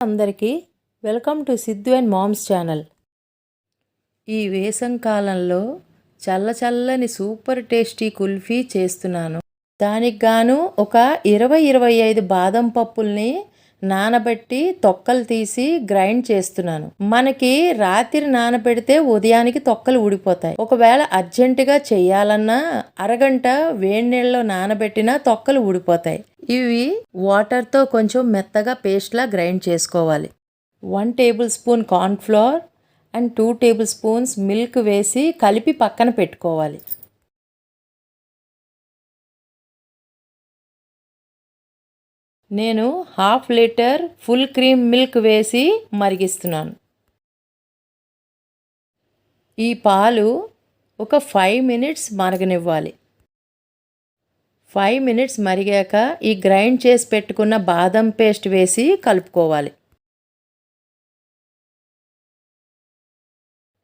అందరికీ welcome to Siddhu and moms channel. ఈ వేసంకాలంలో చల్ల చల్లని సూపర్ టేస్టీ కుల్ఫీ చేస్తున్నాను. దానికి గాను ఒక ఇరవై ఇరవై ఐదు బాదం పప్పుల్ని నానబెట్టి తొక్కలు తీసి గ్రైండ్ చేస్తున్నాను. మనకి రాత్రి నానబెడితే ఉదయానికి తొక్కలు ఊడిపోతాయి. ఒకవేళ అర్జెంటుగా చేయాలన్నా అరగంట వేడి నీళ్ళలో నానబెట్టినా తొక్కలు ఊడిపోతాయి. ఇవి వాటర్తో కొంచెం మెత్తగా పేస్ట్లా గ్రైండ్ చేసుకోవాలి. One tablespoon cornflour and two tablespoons milk వేసి కలిపి పక్కన పెట్టుకోవాలి. నేను half litre full cream milk వేసి మరిగిస్తున్నాను. ఈ పాలు ఒక ఫైవ్ మినిట్స్ మరగనివ్వాలి. ఫైవ్ మినిట్స్ మరిగాక ఈ గ్రైండ్ చేసి పెట్టుకున్న బాదం పేస్ట్ వేసి కలుపుకోవాలి.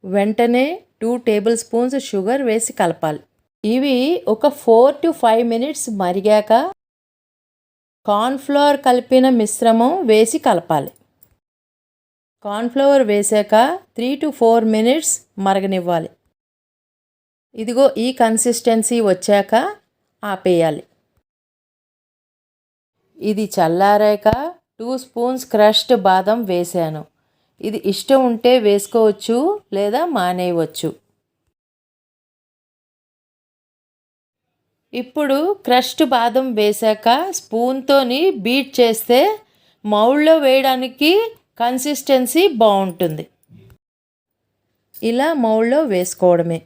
వెంటనే టూ టేబుల్ స్పూన్స్ షుగర్ వేసి కలపాలి. ఇవి ఒక ఫోర్ టు ఫైవ్ మినిట్స్ మరిగాక కార్న్ఫ్లవర్ కలిపిన మిశ్రమం వేసి కలపాలి. కార్న్ఫ్లవర్ వేసాక త్రీ టు ఫోర్ మినిట్స్ మరగనివ్వాలి. ఇదిగో ఈ కన్సిస్టెన్సీ వచ్చాక ఆపేయాలి. ఇది చల్లారాక టూ స్పూన్స్ క్రష్డ్ బాదం వేసాను. ఇది ఇష్టం ఉంటే వేసుకోవచ్చు లేదా మానేయవచ్చు. ఇప్పుడు క్రష్డ్ బాదం వేశాక స్పూన్తోని బీట్ చేస్తే మౌల్లో వేయడానికి కన్సిస్టెన్సీ బాగుంటుంది. ఇలా మౌల్లో వేసుకోవడమే.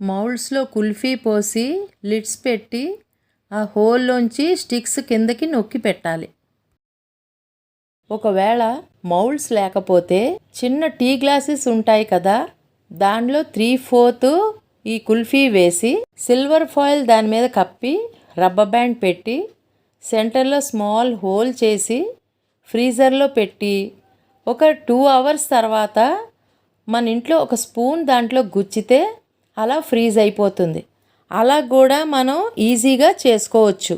మౌల్డ్స్లో కుల్ఫీ పోసి లిడ్స్ పెట్టి ఆ హోల్లోంచి స్టిక్స్ కిందకి నొక్కి పెట్టాలి. ఒకవేళ మౌల్డ్స్ లేకపోతే చిన్న టీ గ్లాసెస్ ఉంటాయి కదా దానిలో త్రీ ఫోర్త్ ఈ కుల్ఫీ వేసి సిల్వర్ ఫాయిల్ దాని మీద కప్పి రబ్బర్ బ్యాండ్ పెట్టి సెంటర్లో స్మాల్ హోల్ చేసి ఫ్రీజర్లో పెట్టి ఒక టూ అవర్స్ తర్వాత మన ఇంట్లో ఒక స్పూన్ దాంట్లో గుచ్చితే అలా ఫ్రీజ్ అయిపోతుంది. అలా కూడా మనం ఈజీగా చేసుకోవచ్చు.